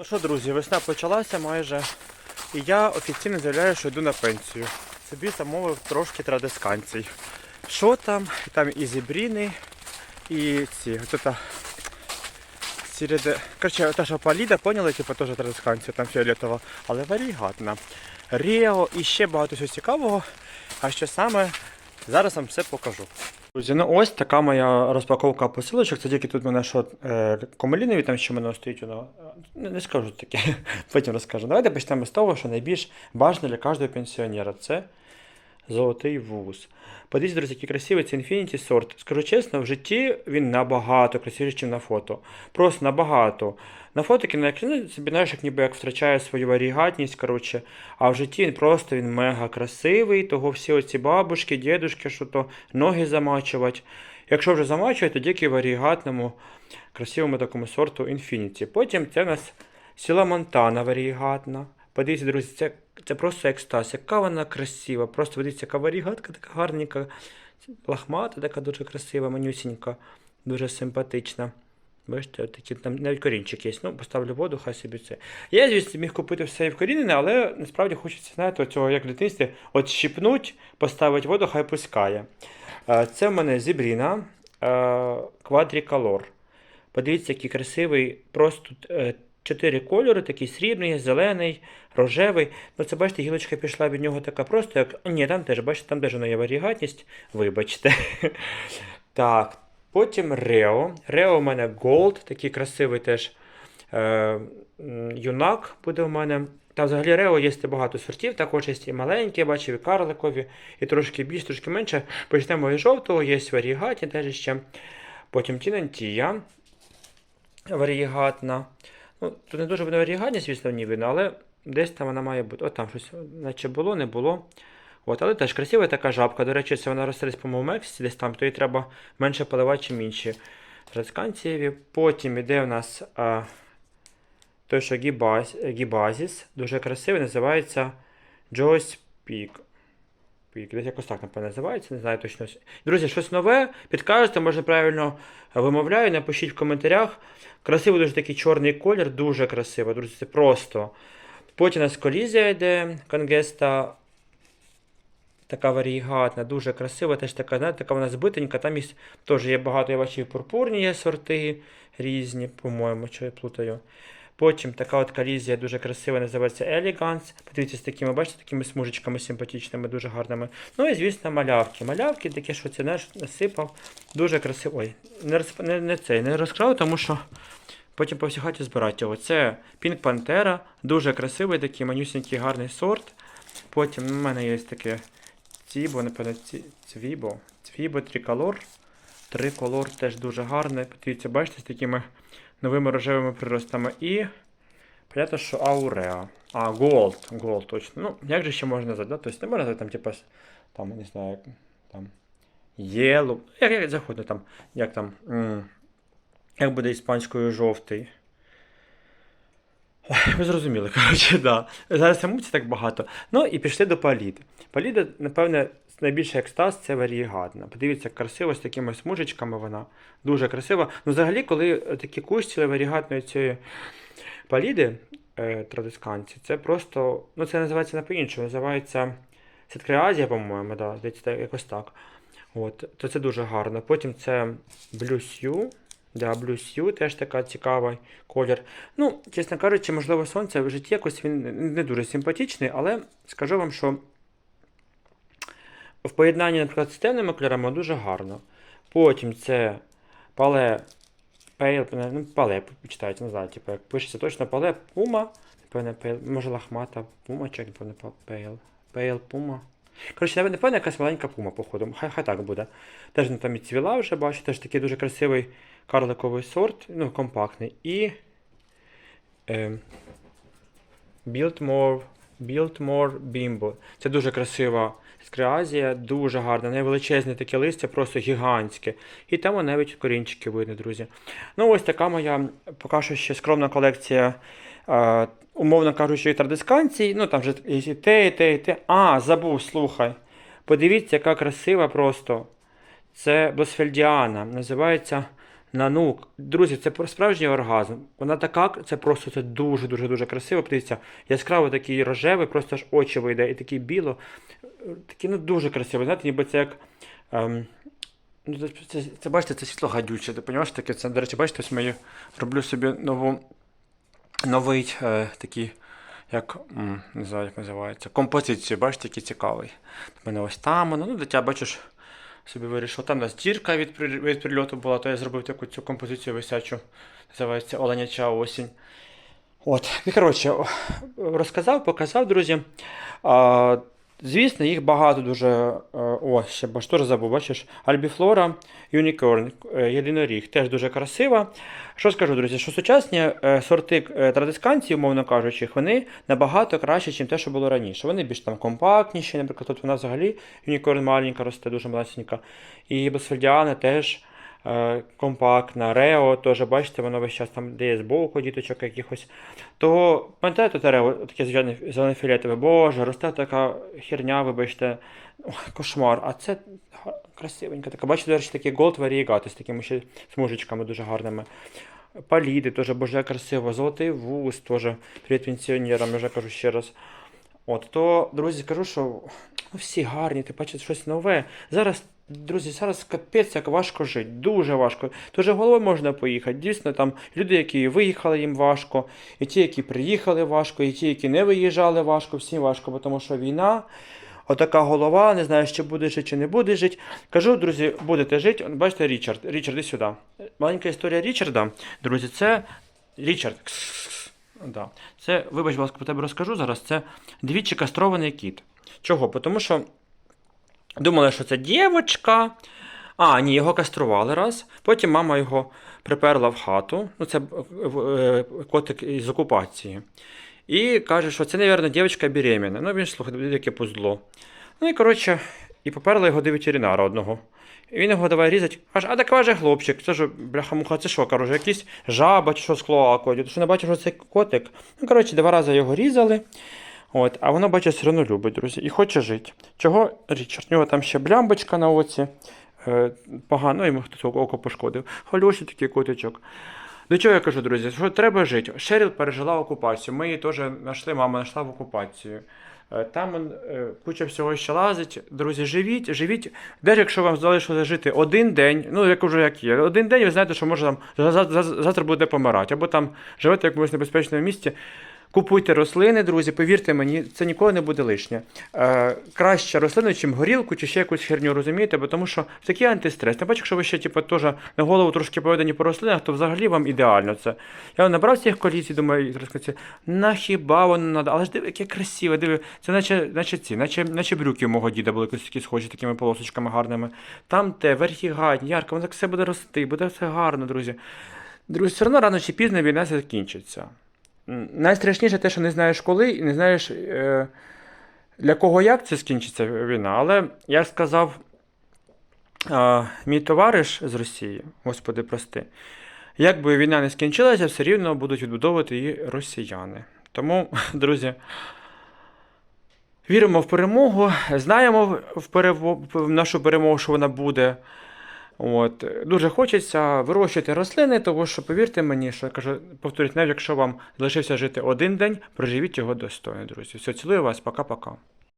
Ну що, друзі, весна почалася майже. І я офіційно заявляю, що йду на пенсію. Собі замовив трошки традисканцій. Що там? Там і зібріни, і ці. Это, середе... Короче, та що паліда, поняли, типу теж традисканція, там фіолетова, але варігатна. Ріо і ще багато всього цікавого. А що саме, зараз вам все покажу. Друзі, ну ось така моя розпаковка посилочок. Це тільки тут мене що е, комелінові, там що мене стоїть воно. Не, не скажу таке, потім розкажу. Давайте почнемо з того, що найбільш важливо для кожного пенсіонера це золотий вуз. Подивіться, друзі, який красивий це Infinity сорт. Скажу чесно, в житті він набагато красивіший, ніж на фото. Просто набагато. На фото екрані собі знаєш, як ніби як втрачає свою варігатність, коротше. А в житті він просто він мега красивий, того всі оці бабушки, дідушки, що то ноги замачувати. Якщо вже замачують, то тільки варігатному, красивому такому сорту Infinity. Потім це в нас сіла Монтана варігатна. Подивіться, друзі, це, це просто екстаз. Яка вона красива. Просто подивіться, яка варігатка, така гарненька. Лахмата, така дуже красива, манюсінька, дуже симпатична. Бачите, такі там навіть корінчик є. Ну, поставлю воду, хай собі це. Я, звісно, міг купити все і вкорінене, але насправді хочеться, знаєте, цього як в дитинстві, от щипнуть, поставити воду, хай пускає. Це в мене зібріна квадріколор. Подивіться, який красивий. Просто е, чотири кольори: такий срібний, зелений, рожевий. Ну, це бачите, гілочка пішла від нього така просто, як. Ні, там теж, бачите, там теж є варігатність. Вибачте. Так. Потім Рео. Рео у мене Gold, такий красивий теж е, юнак буде у мене. Там взагалі Рео є багато сортів, також є і маленькі, бачив, і карликові, і трошки більш, трошки менше. Почнемо із жовтого, є варігаті теж ще. Потім Тінантія варігатна. Ну, тут не дуже варігатність, звісно, в ній видно, але десь там вона має бути. От там щось, наче було, не було. От, але теж красива така жабка. До речі, це вона росте десь, по-моєму, Мексиці, десь там, то їй треба менше поливати, ніж інші трасканцієві. Потім іде у нас а, той, що гібаз, гібазіс, дуже красивий, називається Joyce Peak. Якось так, напевно, називається, не знаю точно. Друзі, щось нове, підкажете, може правильно вимовляю, напишіть в коментарях. Красивий дуже такий чорний колір, дуже красиво, друзі, це просто. Потім у нас колізія йде, конгеста така варігатна, дуже красива, теж така, знаєте, така вона збитенька. Там є, теж є багато, я бачив, пурпурні є сорти різні, по-моєму, що я плутаю. Потім така от колізія дуже красива, називається Elegance. Подивіться, з такими, бачите, такими смужечками симпатичними, дуже гарними. Ну і, звісно, малявки. Малявки такі, що це знаєш, насипав. Дуже красиво. Ой, не, розп... не, не цей, не розкрав, тому що потім по всій хаті збирати його. Це Pink Pantera, дуже красивий, такий манюсенький гарний сорт. Потім у мене є таке Цібо, напевно, цвібо. Цвібо триколор. Триколор теж дуже гарний. Подивіться, бачите, з такими новими рожевими приростами. І. Понятно, що Ауреа. А, Gold. Gold, точно. Ну, як же ще можна назвати? Да? Тобто не можна назвати там, типа, там, не знаю, там. Yellow. Як, як заходно там, як там. Як буде іспанською жовтий. Ви зрозуміли, коротше, да. Зараз емоцій так багато. Ну і пішли до паліди. Паліда, напевне, найбільший екстаз це варігатна. Подивіться, красиво з такими смужечками вона. Дуже красива. Ну, взагалі, коли такі кущі варігатної цієї паліди е, традисканці, це просто. Ну, це називається не по-іншому. Називається Ситкреазія, по-моєму, да, здається, якось так. От, то це дуже гарно. Потім це Blue Sue. Да, Blue Sue теж така цікавий колір. Ну, чесно кажучи, можливо, сонце в житті якось він не дуже симпатичний, але скажу вам, що в поєднанні, наприклад, з темними кольорами дуже гарно. Потім це пале. Пейл, ну, пале, почитайте, не знаю, типу, як пишеться точно пале пума. Напевне, пейл, може лахмата пума, чи напевне, пейл. Пейл пума. Коротше, напевно, якась маленька пума, походу. Хай, хай так буде. Теж вона там і цвіла вже, бачу, теж такий дуже красивий карликовий сорт, ну, компактний. І. Е, Biltmore, Biltmore Bimbo. Це дуже красива скреазія, дуже гарна, невеличезне таке листя, просто гігантське. І там навіть корінчики видно, друзі. Ну, ось така моя поки що ще скромна колекція, е, умовно кажучи, традисканцій. Ну, там вже і те, і те, і те. А, забув, слухай. Подивіться, яка красива просто. Це Босфельдіана. Називається на ну, друзі, це справжній оргазм. Вона така, це просто це дуже дуже дуже красиво. Подивіться, яскраво такий рожевий, просто аж очі вийде, і такий біло. Такий ну дуже красиво. Знаєте, ніби це як. Ем, ну, це, це, бачите, це світло гадюче. Ти розумієш таке? Це, до речі, бачите, ось я роблю собі нову, новий е, такий, як не знаю, як називається, композицію, бачите, який цікавий. У мене ось там, ну, дитя, бачиш, собі вирішив. Там у нас дірка від, від прильоту була, то я зробив таку цю композицію висячу, називається Оленяча осінь. От, і коротше, розказав, показав, друзі. А, звісно, їх багато дуже. е, О, ще бо забув, бачиш, Альбіфлора Юнікорн, е, єдиноріг, теж дуже красива. Що скажу, друзі, що сучасні е, сорти традисканції, умовно кажучи, вони набагато краще, ніж те, що було раніше. Вони більш там компактніші, наприклад, тут вона взагалі Юнікорн маленька росте, дуже малесенька. І Босфельдіана теж компактна, Рео, теж, бачите, воно весь час там де є збоку діточок якихось. То пам'ятаєте те Рео, таке зелене фіолетове, боже, росте така херня, вибачте, Ой, кошмар. А це красивенька така. Бачите, до речі, такі голд варігати з такими ще смужечками дуже гарними. Паліди теж, боже, красиво. Золотий вуз теж. Привіт пенсіонерам, я вже кажу ще раз. От, то, друзі, скажу, що ну, всі гарні, ти бачиш щось нове. Зараз, друзі, зараз капець як важко жити, дуже важко. Дуже головою можна поїхати. Дійсно, там люди, які виїхали, їм важко, і ті, які приїхали важко, і ті, які не виїжджали важко, всім важко, бо тому що війна. Отака голова, не знаю, чи буде жити, чи не буде жити. Кажу, друзі, будете жити. Бачите, Річард. Річард, іди сюди. Маленька історія Річарда. Друзі, це Річард. Да. Це, вибач, будь ласка, по тебе розкажу зараз. Це двічі кастрований кіт. Чого? Тому що думали, що це дівчинка. А, ні, його кастрували раз. Потім мама його приперла в хату. Ну, це е, е, котик із окупації. І каже, що це, мабуть, дівчинка беременна. Ну, він ж слухай, яке пуздло. Ну і коротше, і поперли його до ветеринара одного. І він його давай різати. Аж, а так каже хлопчик, це ж бляха-муха, це що, коротше, якийсь жаба чи що з клоакою. Ти що не бачиш, що це котик. Ну, коротше, два рази його різали. От, а воно, бачить, все одно любить, друзі, і хоче жити. Чого Річард? У нього там ще блямбочка на оці. Е, погано, йому хтось око пошкодив. Холюший такий котичок. До чого я кажу, друзі, що треба жити. Шеріл пережила окупацію. Ми її теж знайшли, мама знайшла в окупацію. Е, Там е, куча всього ще лазить. Друзі, живіть, живіть. Навіть якщо вам залишилося жити один день, ну як уже як є, один день ви знаєте, що може там за- за- за- завтра буде помирати, або там живете в якомусь небезпечному місці. Купуйте рослини, друзі, повірте мені, це ніколи не буде лишнє. Е, краще рослину, чим горілку, чи ще якусь херню, розумієте? Бо тому що такий антистрес. Не бачу, якщо ви ще типу, теж на голову трошки поведені по рослинах, то взагалі вам ідеально це. Я набрав цих коліцій, думаю, і на хіба воно надо? Але ж диви, яке красиве, диви, це наче, наче ці, наче, наче брюки у мого діда були такі схожі, такими полосочками гарними. Там те, верхі гадні, ярко, воно так все буде рости, буде все гарно, друзі. Друзі, все одно рано чи пізно війна закінчиться. Найстрашніше те, що не знаєш коли, і не знаєш е, для кого як це скінчиться війна. Але я сказав, мій товариш з Росії, господи, прости, як би війна не скінчилася, все рівно будуть відбудовувати її росіяни. Тому, друзі, віримо в перемогу, знаємо в, перево- в нашу перемогу, що вона буде. От. Дуже хочеться вирощувати рослини, тому що, повірте мені, що кажу, повторюсь, навіть якщо вам залишився жити один день, проживіть його достойно, друзі. Все, цілую вас, пока-пока.